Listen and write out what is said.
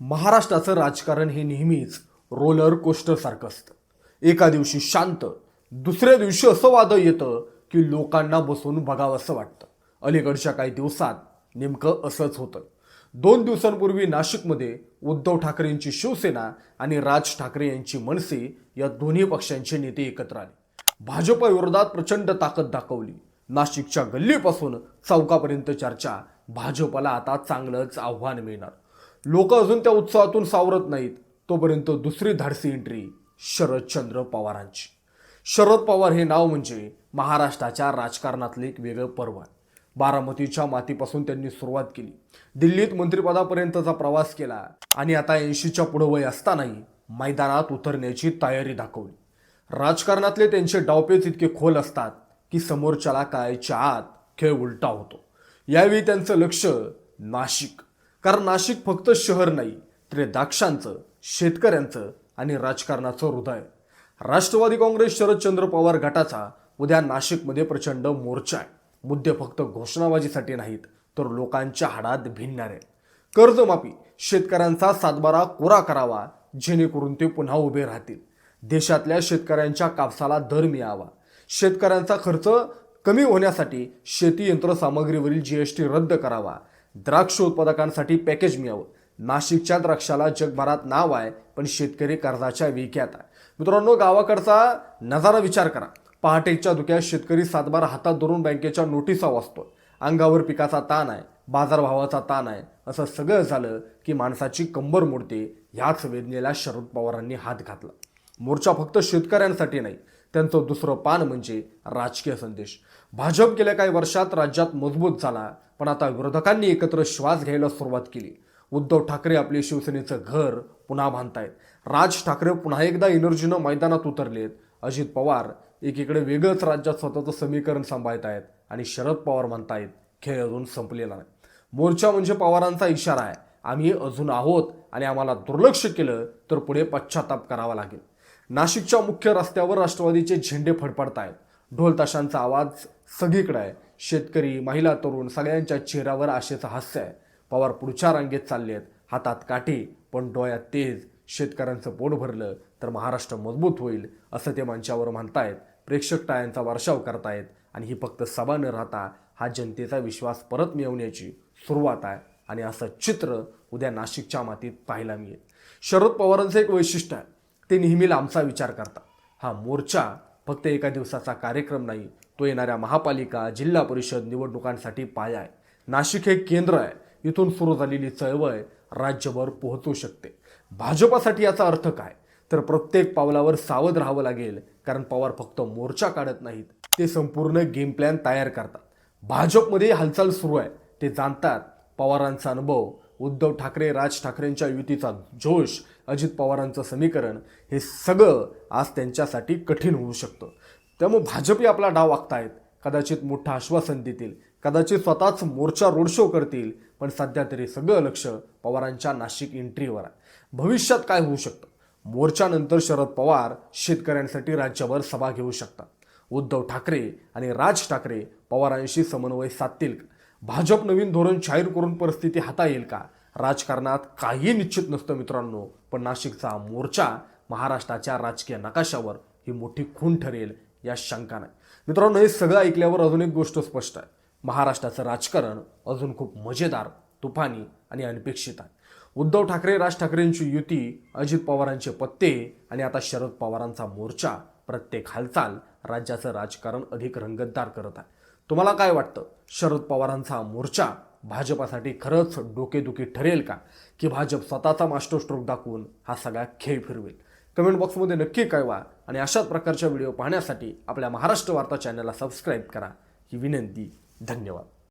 महाराष्ट्राचं राजकारण हे नेहमीच रोलर कोस्टरसारखं असतं. एका दिवशी शांत दुसऱ्या दिवशी असं वादळ येतं की लोकांना बसून बघावंसं वाटतं. अलीकडच्या काही दिवसात नेमकं असंच होतं. दोन दिवसांपूर्वी नाशिकमध्ये उद्धव ठाकरेंची शिवसेना आणि राज ठाकरे यांची मनसे या दोन्ही पक्षांचे नेते एकत्र आले. भाजपविरोधात प्रचंड ताकद दाखवली. नाशिकच्या गल्लीपासून चौकापर्यंत चर्चा भाजपला आता चांगलंच आव्हान मिळणार. लोक अजून त्या उत्सवातून सावरत नाहीत. तोपर्यंत दुसरी धाडसी एंट्री शरदचंद्र पवारांची. शरद पवार हे नाव म्हणजे महाराष्ट्राच्या राजकारणातले एक वेगळं पर्व आहे बारामतीच्या मातीपासून त्यांनी सुरुवात केली. दिल्लीत मंत्रिपदापर्यंतचा प्रवास केला आणि आता ऐंशीच्या पुढं वय असतानाही मैदानात उतरण्याची तयारी दाखवली. राजकारणातले त्यांचे डावपेच इतके खोल असतात की समोरच्याला कळायच्या आत खेळ उलटा होतो. यावेळी त्यांचं लक्ष नाशिक. कारण नाशिक फक्त शहर नाही तर द्राक्षांचं शेतकऱ्यांचं आणि राजकारणाचं हृदय. राष्ट्रवादी काँग्रेस शरदचंद्र पवार गटाचा उद्या नाशिकमध्ये प्रचंड मोर्चा आहे. मुद्दे फक्त घोषणाबाजीसाठी नाहीत तर लोकांच्या हाडात भिनणार आहेत. कर्जमाफी शेतकऱ्यांचा सातबारा कोरा करावा जेणेकरून ते पुन्हा उभे राहतील. देशातल्या शेतकऱ्यांच्या कापसाला दर मिळावा. शेतकऱ्यांचा खर्च कमी होण्यासाठी शेती यंत्रसामग्रीवरील टी रद्द करावा द्राक्ष उत्पादकांसाठी पॅकेज मिळावं. नाशिकच्या द्राक्षाला जगभरात नाव आहे पण शेतकरी कर्जाच्या विक्यात आहे. मित्रांनो गावाकडचा नजारा विचार करा. पहाटेच्या धुक्यात शेतकरी सातबार हातात धरून बँकेच्या नोटिसा वाचतो अंगावर पिकाचा ताण आहे बाजारभावाचा ताण आहे. असं सगळं झालं की माणसाची कंबर मोडते ह्याच वेदनेला शरद पवारांनी हात घातला. मोर्चा फक्त शेतकऱ्यांसाठी नाही त्यांचं दुसरं पान म्हणजे राजकीय संदेश. भाजप गेल्या काही वर्षात राज्यात मजबूत झाला पण आता विरोधकांनी एकत्र श्वास घ्यायला सुरुवात केली. उद्धव ठाकरे आपले शिवसेनेचं घर पुन्हा बांधतायत. राज ठाकरे पुन्हा एकदा एनर्जीनं मैदानात उतरलेत. अजित पवार एकीकडे वेगळंच राज्यात स्वतःचं समीकरण सांभाळत आहेत आणि शरद पवार म्हणतायत खेळ अजून संपलेला नाही. मोर्चा म्हणजे पवारांचा इशारा आहे. आम्ही अजून आहोत आणि आम्हाला दुर्लक्ष केलं तर पुढे पश्चाताप करावा लागेल. नाशिकच्या मुख्य रस्त्यावर राष्ट्रवादीचे झेंडे फडफडत आहेत. ढोल ताशांचा आवाज सगळीकडे आहे. शेतकरी महिला तरुण सगळ्यांच्या चेहऱ्यावर आशेचं हास्य आहे. पवार पुढच्या रांगेत चालले आहेत. हातात काठी पण डोळ्यात तेज. शेतकऱ्यांचं पोट भरलं तर महाराष्ट्र मजबूत होईल असं ते मंचावर म्हणतायत. प्रेक्षक टाळ्यांचा वर्षाव करतायत आणि ही फक्त सभा न राहता हा जनतेचा विश्वास परत मिळवण्याची सुरुवात आहे आणि असं चित्र उद्या नाशिकच्या मातीत पाहायला मिळेल. शरद पवारांचं एक वैशिष्ट्य आहे. ते नेहमी लांबचा विचार करतात. हा मोर्चा फक्त एका दिवसाचा कार्यक्रम नाही तो येणाऱ्या महापालिका जिल्हा परिषद निवडणुकांसाठी पाया आहे. नाशिक हे केंद्र आहे. इथून सुरू झालेली चळवळ राज्यभर पोहोचू शकते. भाजपासाठी याचा अर्थ काय? तर प्रत्येक पावलावर सावध राहावं लागेल कारण पवार फक्त मोर्चा काढत नाहीत ते संपूर्ण गेम प्लॅन तयार करतात. भाजपमध्ये हालचाल सुरू आहे. ते जाणतात पवारांचा अनुभव उद्धव ठाकरे राज ठाकरेंच्या युतीचा जोश अजित पवारांचं समीकरण हे सगळं आज त्यांच्यासाठी कठीण होऊ शकतं. त्यामुळे भाजपही आपला डाव आखतायत कदाचित मोठं आश्वासन देतील. कदाचित स्वतःच मोर्चा रोड शो करतील. पण सध्या तरी सगळं लक्ष पवारांच्या नाशिक एंट्रीवर आहे. भविष्यात काय होऊ शकतं? मोर्चानंतर शरद पवार शेतकऱ्यांसाठी राज्यभर सभा घेऊ शकतात. उद्धव ठाकरे आणि राज ठाकरे पवारांशी समन्वय साधतील का? भाजप नवीन धोरण जाहीर करून परिस्थिती हाता येईल का? राजकारणात काही निश्चित नसतं मित्रांनो पण नाशिकचा मोर्चा महाराष्ट्राच्या राजकीय नकाशावर ही मोठी खून ठरेल या शंका नाही. मित्रांनो हे सगळं ऐकल्यावर अजून एक गोष्ट स्पष्ट आहे. महाराष्ट्राचं राजकारण अजून खूप मजेदार तुफानी आणि अनपेक्षित आहे. उद्धव ठाकरे राज ठाकरेंची युती अजित पवारांचे पत्ते आणि आता शरद पवारांचा मोर्चा प्रत्येक हालचाल राज्याचं राजकारण अधिक रंगतदार करत आहे. तुम्हाला काय वाटतं? शरद पवारांचा मोर्चा भाजपासाठी खरंच डोकेदुखी ठरेल का? की भाजप स्वतःचा मास्टर स्ट्रोक दाखवून हा सगळा खेळ फिरवेल? कमेंट बॉक्समध्ये नक्की कळवा आणि अशाच प्रकारच्या व्हिडिओ पाहण्यासाठी आपल्या महाराष्ट्र वार्ता चॅनलला सबस्क्राईब करा. ही विनंती धन्यवाद.